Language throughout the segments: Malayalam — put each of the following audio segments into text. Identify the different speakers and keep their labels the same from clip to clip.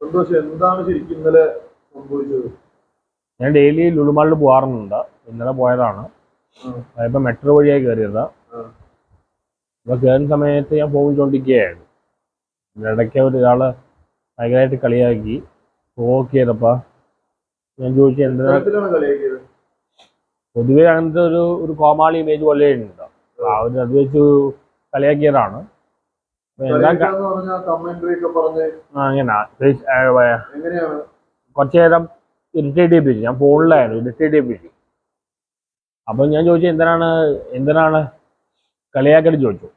Speaker 1: സന്തോഷം. എന്താണ് ശരിക്കും ഇന്നലെ സംഭവിച്ചത്?
Speaker 2: ഞാൻ ഡെയിലി ലുലുമാളിൽ പോകാറുണ്ട് ഇന്നലെ പോയതാണ്. ഇപ്പൊ മെട്രോ വഴിയായി കയറിയത് ഇപ്പൊ കയറുന്ന സമയത്ത് ഞാൻ പോയിക്കൊണ്ടിരിക്കുകയായിരുന്നു ഇടയ്ക്ക് ഒരാൾ ഭയങ്കരമായിട്ട് കളിയാക്കി. പോക്കിയതപ്പാ ഞാൻ ചോദിച്ചു
Speaker 1: എന്താ
Speaker 2: പൊതുവെ അങ്ങനത്തെ ഒരു ഒരു കോമാളി ഇമേജ് പോലെ ഉണ്ട്? ആ ഒരു അത് വെച്ച് കളിയാക്കിയതാണ്. കുറച്ച് നേരം ഇറിറ്റേറ്റ് ചെയ്യിപ്പിച്ചു ഞാൻ ഫോണിലായിരുന്നു ഇറിറ്റേറ്റ് ചെയ്യിപ്പിച്ചു അപ്പൊ ഞാൻ ചോദിച്ചു എന്തിനാണ് എന്തിനാണ് കളിയാക്കൽ ചോദിച്ചു.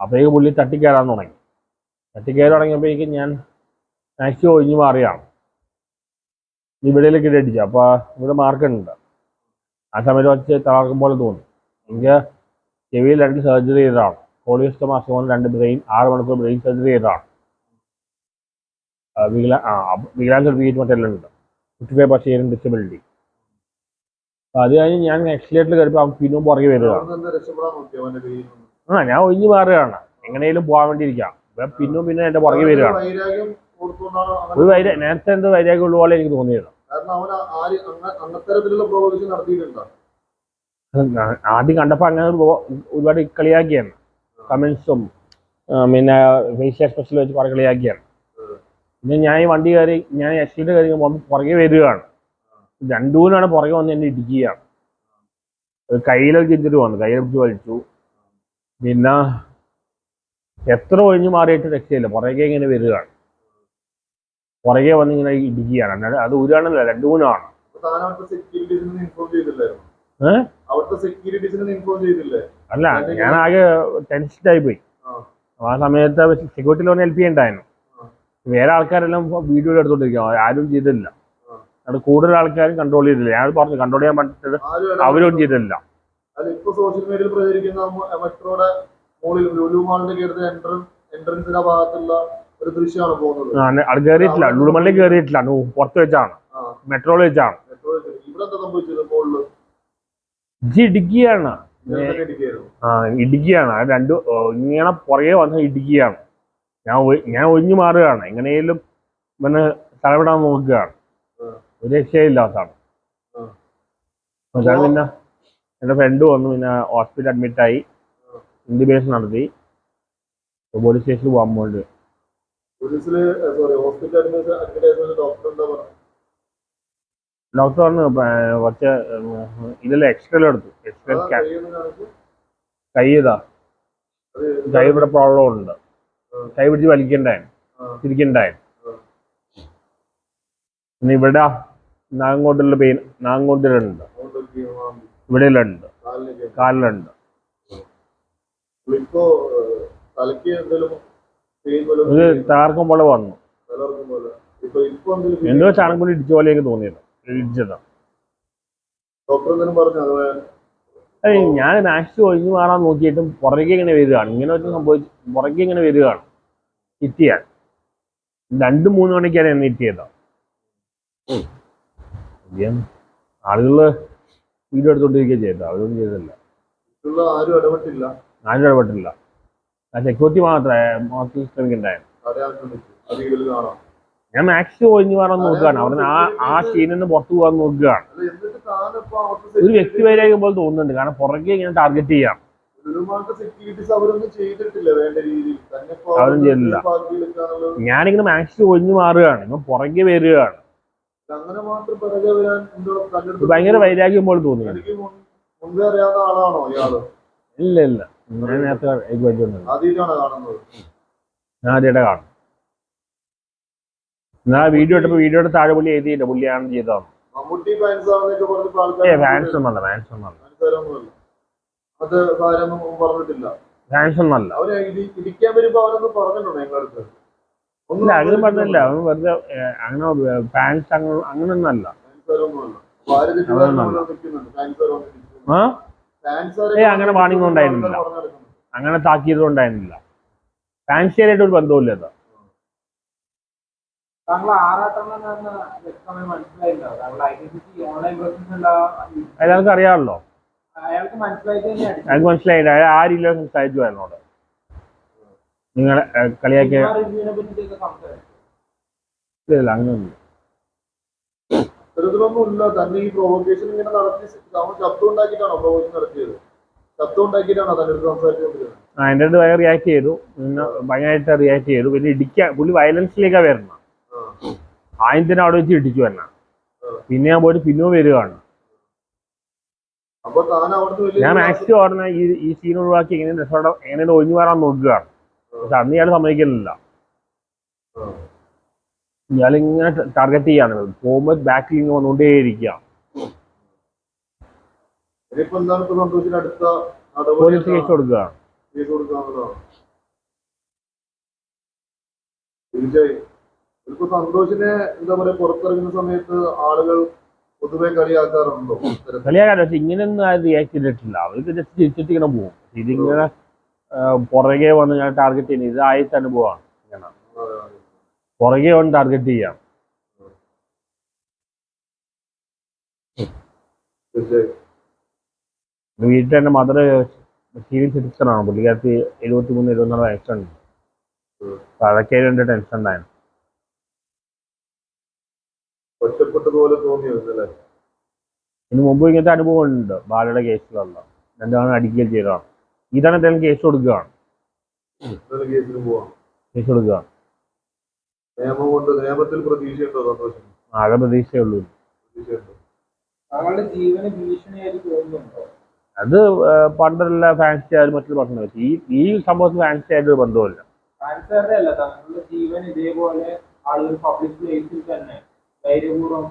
Speaker 2: അപ്പോഴേക്ക് പുള്ളി തട്ടിക്കയറാൻ തുടങ്ങി. തട്ടിക്കയറി തുടങ്ങിയപ്പോഴേക്കും ഞാൻ മാക്സി ഒഴിഞ്ഞു മാറിയാണ് ഇവിടേലേക്ക് അടിച്ചു അപ്പോൾ ഇവിടെ മാർക്കുണ്ട്. ആ സമയത്ത് വെച്ച് തളർക്കും പോലെ തോന്നി. എനിക്ക് ചെവിയിൽ രണ്ട് സർജറി ചെയ്തതാണ്. പോളിയോസ്റ്റം അസുഖം രണ്ട് ബ്രെയിൻ ആറ് മണിക്കൂർ ബ്രെയിൻ സർജറി ചെയ്തതാണ്. വികലാംഗ സർട്ടിഫിക്കറ്റ് മറ്റെല്ലാം ഉണ്ട്. ഫിഫ്റ്റി ഫൈവ് പെർസെന്റ് ഡിസബിലിറ്റി അത് കഴിഞ്ഞ് ഞാൻ എക്സിലേറ്ററിൽ കയറിപ്പോൾ അവൻ പിന്നും പുറകെ വരികയാണ് ആ ഞാൻ ഒഴിഞ്ഞു മാറുകയാണ്. എങ്ങനെയും പോകാൻ വേണ്ടിയിരിക്കാം പിന്നെ പിന്നും എന്റെ പുറകെ വരികയാണ് ഒരു വൈര നേരത്തെ എന്ത് വൈരാഗ്യം ഉള്ള പോലെ എനിക്ക് തോന്നിയത്.
Speaker 1: നടത്തിയിട്ടുണ്ടോ?
Speaker 2: ആദ്യം കണ്ടപ്പോൾ അങ്ങനെ ഒരു ഒരുപാട് കളിയാക്കിയാണ്. കമൻസും പിന്നെ ഫേസ് എക്സ്പ്രഷനിൽ വെച്ച് കുറെ കളിയാക്കിയാണ്. പിന്നെ ഞാൻ ഈ വണ്ടി കയറി ഞാൻ എക്സിലേറ്റർ കയറി പുറകെ വരികയാണ്. രണ്ടൂനാണ് പുറകെ വന്ന് എന്നെ ഇടിക്കുകയാണ്. കയ്യിലൊക്കെ ഇഞ്ചിട്ട് വന്നു. പിടിച്ച് വലിച്ചു. പിന്നെ എത്ര ഒഴിഞ്ഞു മാറിയിട്ട് രക്ഷയില്ല. പുറകെ ഇങ്ങനെ വരികയാണ്. പുറകെ വന്ന് ഇങ്ങനെ ഇടിക്കുകയാണ്. അത് ഊരാണല്ലോ രണ്ടു മൂന്നാണ് അല്ല ഞാൻ ആകെ ടെൻഷനായി പോയി
Speaker 1: ആ.
Speaker 2: സമയത്ത് സെക്യൂരിറ്റി ലോൺ ഹെൽപ്പ് ചെയ്യണ്ടായിരുന്നു. വേറെ ആൾക്കാരെല്ലാം വീഡിയോ എടുത്തോണ്ടിരിക്കും ആരും ചെയ്തില്ല. അത് കൂടുതൽ ആൾക്കാരും കൺട്രോൾ ചെയ്തില്ല. ഞാൻ പറഞ്ഞു കൺട്രോൾ ചെയ്യാൻ പറ്റത്
Speaker 1: ആരും
Speaker 2: അവരും ചെയ്തില്ല.
Speaker 1: സോഷ്യൽ മീഡിയയിൽ പ്രചരിക്കുന്ന മ- മെട്രോയുടെ മുകളിൽ ലുലു മാളിന്റെ കയറുന്ന എൻട്രൻസിന്റെ ഭാഗത്തുള്ള ഒരു ദൃശ്യമാണ് പോകുന്നത്.
Speaker 2: അത് കയറിയിട്ടില്ല ലുളുമല്ലിൽ കയറിയിട്ടില്ല പുറത്ത് വെച്ചാണ്. മെട്രോയിൽ വെച്ചാണ്.
Speaker 1: ഇവിടെ എന്താ സംഭവിച്ചത്? മുകളിൽ
Speaker 2: ഇജ്ജ് ഇടുക്കിയാണ്. ആ ഇടുക്കിയാണ്. ആ രണ്ട് ഇങ്ങനെ പുറകെ വന്ന ഇടുക്കിയാണ്. ഞാൻ ഞാൻ ഒഴിഞ്ഞു മാറുകയാണ്. എങ്ങനെയും പിന്നെ തലവിടാൻ നോക്കുകയാണ്. ഒരു രക്ഷയില്ലാത്തതാണ്. അതാണ് പിന്നെ എന്റെ ഫ്രണ്ട് വന്നു. പിന്നെ ഹോസ്പിറ്റൽ അഡ്മിറ്റായി ഇൻഡിബേഷൻ നടത്തി. പോലീസ് സ്റ്റേഷനിൽ പോകാൻ വേണ്ടി
Speaker 1: ഡോക്ടർ
Speaker 2: പറഞ്ഞു കുറച്ച് ഇതിൽ എക്സ്റേ എടുത്തു. എക്സ്റേ കൈ ഇതാ. കൈ ഇവിടെ പ്രോബ്ലം ഉണ്ട്. കൈ പിടിച്ച് വലിക്കണ്ടായിരുന്നു
Speaker 1: ആ.
Speaker 2: തിരിക്കണ്ടായിരുന്നു പിന്നെ ഇവിടെ നാങ്ങോട്ടുള്ള പെയിൻ നാങ്ങോട്ടിലുണ്ട്. ഇവിടെയിലുണ്ട് കാലിലുണ്ട്. ഇത് തകർക്കും പോലെ വന്നു. എന്തോ ചാണകം കൊണ്ട് ഇടിച്ച പോലെയൊക്കെ തോന്നിയത്. ഇടിച്ചത് ഞാൻ മാക്സ് ഒഴിഞ്ഞു മാറാൻ നോക്കിയിട്ടും പുറകെ ഇങ്ങനെ വരികയാണ്. ഇങ്ങനെ ഒരു സംഭവിച്ചു പുറകെ ഇങ്ങനെ വരികയാണ്. ഹിറ്റ് ചെയ്യാൻ രണ്ട് മൂന്ന് മണിക്കാണ് എന്നെ ഹിറ്റ് ചെയ്തോ ആളുകൾ വീഡിയോ എടുത്തോണ്ടിരിക്കുക ചെയ്തോ അവരൊന്നും ചെയ്തില്ല
Speaker 1: ഉള്ള ആരും ഇടപെട്ടില്ല.
Speaker 2: ആരും ഇടപെട്ടില്ല. ആ സെക്യൂരിറ്റി മാത്രമേ മാത്രം ശ്രമിക്കണ്ടായിരുന്നു ഞാൻ മാക്സ് ഒഴിഞ്ഞു മാറാൻ നോക്കുകയാണ്. അവിടെ ആ ആ സീനിൽ നിന്ന് പുറത്തു പോകാൻ നോക്കുകയാണ്. ഒരു വ്യക്തി വൈരാഗ്യം പോലെ തോന്നുന്നുണ്ട്. കാരണം പുറകെ ഇങ്ങനെ ടാർഗറ്റ് ചെയ്യാം. അവരും ചെയ്തില്ല. ഞാനിങ്ങനെ മാക്സ് ഒഴിഞ്ഞു മാറുകയാണ്. ഇപ്പം പുറകെ വരികയാണ്. ഭയങ്കര വൈരാഗ്യം പോലെ തോന്നി
Speaker 1: എനിക്ക് മുൻ- മുൻപേ അറിയാവുന്ന ആളാണോ ഇയാൾ?
Speaker 2: ഇല്ല ഇല്ല. ഞാൻ നേരത്തെ ആദ്യമായിട്ട് കാണും ഞാൻ വീഡിയോ ഇട്ടപ്പോൾ വീഡിയോയുടെ താഴെ പുള്ളി എഴുതിയില്ല? പുള്ളിയാണ് ചെയ്തതാണ്
Speaker 1: ഫാൻസ്
Speaker 2: ഏ ഒന്നല്ല ഫാൻസ് ഒന്നല്ല ഫാൻസ് ഒന്നല്ല ഇല്ല. അങ്ങനെ പറഞ്ഞില്ല. അവൻ വെറുതെ അങ്ങനെ ഫാൻസ് അങ്ങനെ അങ്ങനൊന്നല്ല അങ്ങനെ വാണിംഗ് ഉണ്ടായിരുന്നില്ല. അങ്ങനെ താക്കീത് ഉണ്ടായിരുന്നില്ല. ഫാൻസിയായിട്ട് ഒരു ബന്ധമില്ല എല്ലാവർക്കും അറിയാമല്ലോ.
Speaker 3: അയാൾക്ക്
Speaker 2: മനസ്സിലായി മനസ്സിലായില്ല. അയാൾ ആരില്ല സംസാരിച്ചു അയാളോട് നിങ്ങളെ കളിയാക്കിയ ഇല്ല അങ്ങനെയൊന്നും
Speaker 1: ഇത്തരത്തിലൊന്നും ഇല്ല. തന്നെ ഈ പ്രൊവോക്കേഷൻ ഇങ്ങനെ നടത്തി അവൻ ശബ്ദം ഉണ്ടാക്കിയിട്ടാണോ പ്രൊവോക്കേഷൻ നടത്തിയത്? ശബ്ദം ഉണ്ടാക്കിയിട്ടാണോ തന്റെ അടുത്ത് സംസാരിച്ചുകൊണ്ടിരുന്നത്?
Speaker 2: ആ എന്റെ അടുത്ത് ഭയങ്കര റിയാക്ട് ചെയ്തു. പിന്നെ ഭയങ്കരമായിട്ട് റിയാക്ട് ചെയ്തു. പിന്നെ ഇടിക്കാൻ പുള്ളി വയലൻസിലേക്കാണ് വരുന്നത്.
Speaker 1: ആ.
Speaker 2: തന്നെ അവിടെ വെച്ച് ഇടിച്ചു തന്നെ പിന്നെ ഞാൻ പോയിട്ട് പിന്നോ വരികയാണ് ഞാൻ മാക്സിമം ഓടുന്ന ഈ ഈ സീൻ ഒഴിവാക്കി എങ്ങനെ രസോടെ എങ്ങനെ ഒഴിഞ്ഞു വരാൻ നോക്കുകയാണ്. പക്ഷെ അന്ന് ഇയാൾ സമ്മതിക്കുന്നില്ല. ഇയാളിങ്ങനെ ടാർഗറ്റ് ചെയ്യാണ്. പോകുമ്പോൾ ബാക്കിൽ ഇങ്ങനെ വന്നുകൊണ്ടേയിരിക്കുക പോലീസ് കേസ്
Speaker 1: കൊടുക്കുക തീർച്ചയായും ഇപ്പൊ സന്തോഷിനെ എന്താ പറയാ പുറത്തിറങ്ങുന്ന സമയത്ത് ആളുകൾ പൊതുവെ കളിയാക്കാറുണ്ടോ?
Speaker 2: കളിയാക്കാൻ പക്ഷെ ഇങ്ങനെയൊന്നും ആരും റിയാക്ട് ചെയ്തിട്ടില്ല. അവർക്ക് ജസ്റ്റ് തിരിച്ചിട്ട് ഇങ്ങനെ പോകും. ഇതിങ്ങനെ പുറകെ വന്ന് ഞാൻ ടാർഗറ്റ് ചെയ്യുന്നത് ഇത് ആദ്യത്തെ അനുഭവമാണ്. ഇങ്ങനെ. പുറകെ വന്ന് ടാർഗറ്റ് ചെയ്യാം വീട്ടിൽ എന്റെ മദർ സീരിയസ് സിറ്റിസണാണ് പുള്ളിക്കാരത്തി എഴുപത്തി മൂന്ന് എഴുപത്തിനാല് വയസ്സുണ്ട്. അതൊക്കെ എന്റെ ടെൻഷൻ ഉണ്ടായിരുന്നു.
Speaker 1: ഒറ്റപ്പെട്ടതുപോലെ തോന്നിയത്
Speaker 2: ഇതിനു മുമ്പ് ഇങ്ങനത്തെ അനുഭവം ഉണ്ട് ബാലയുടെ കേസിലുള്ള രണ്ടാണ് അടിക്കുകയും ചെയ്തതാണ്. ഇതാണ് എന്തെങ്കിലും കേസ് കൊടുക്കുകയാണ്.
Speaker 1: എന്തായാലും കേസിന് പോവാം?
Speaker 2: കേസ് കൊടുക്കുകയാണ്.
Speaker 1: നിയമം കൊണ്ട് നിയമത്തിൽ പ്രതീക്ഷയുണ്ടോ സന്തോഷം?
Speaker 2: ആകെ പ്രതീക്ഷയേ ഉള്ളൂ
Speaker 1: പ്രതീക്ഷയുണ്ടോ?
Speaker 3: താങ്കളുടെ ജീവന് ഭീഷണിയായിട്ട് തോന്നുന്നുണ്ടോ?
Speaker 2: അത് പണ്ടുള്ള ഫാൻസി ആയാലും മറ്റൊരു പ്രശ്നം ഈ ഈ സംഭവത്തിൽ ഫാൻസി ആയിട്ട് ഒരു ബന്ധമില്ല
Speaker 3: ഫാൻസുകാരുടെ അല്ല താങ്കളുടെ ജീവൻ ഇതേപോലെ ആളുകൾ പബ്ലിക് പ്ലേസിൽ തന്നെ ധൈര്യപൂർവം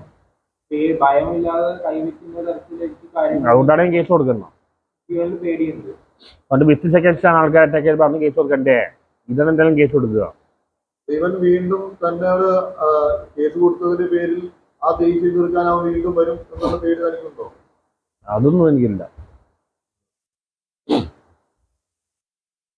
Speaker 3: പേ- ഭയമില്ലാതെ കൈവയ്ക്കുന്ന തരത്തിലേക്ക്
Speaker 2: അതുകൊണ്ടാണ് ഞാൻ കേസ് കൊടുക്കുന്നത്.
Speaker 3: ജീവനിൽ പേടിയുണ്ട്.
Speaker 2: പണ്ട് വിത്ത് സെക്കൻഡ്സ് ആണ് ആൾക്കാർ അറ്റാക്ക് ചെയ്ത് പറഞ്ഞ് കേസ് കൊടുക്കണ്ടേ? ഇതാണ് എന്തായാലും കേസ് കൊടുക്കുക.
Speaker 1: ഇവൻ വീണ്ടും തന്നെ ആ, കേസ് കൊടുത്തതിന്റെ പേരിൽ ആ ദേഷ്യം തീർക്കാൻ അവൻ വീണ്ടും വരും എന്നുള്ള പേടി തനിക്കുണ്ടോ
Speaker 2: അതൊന്നും എനിക്കില്ല.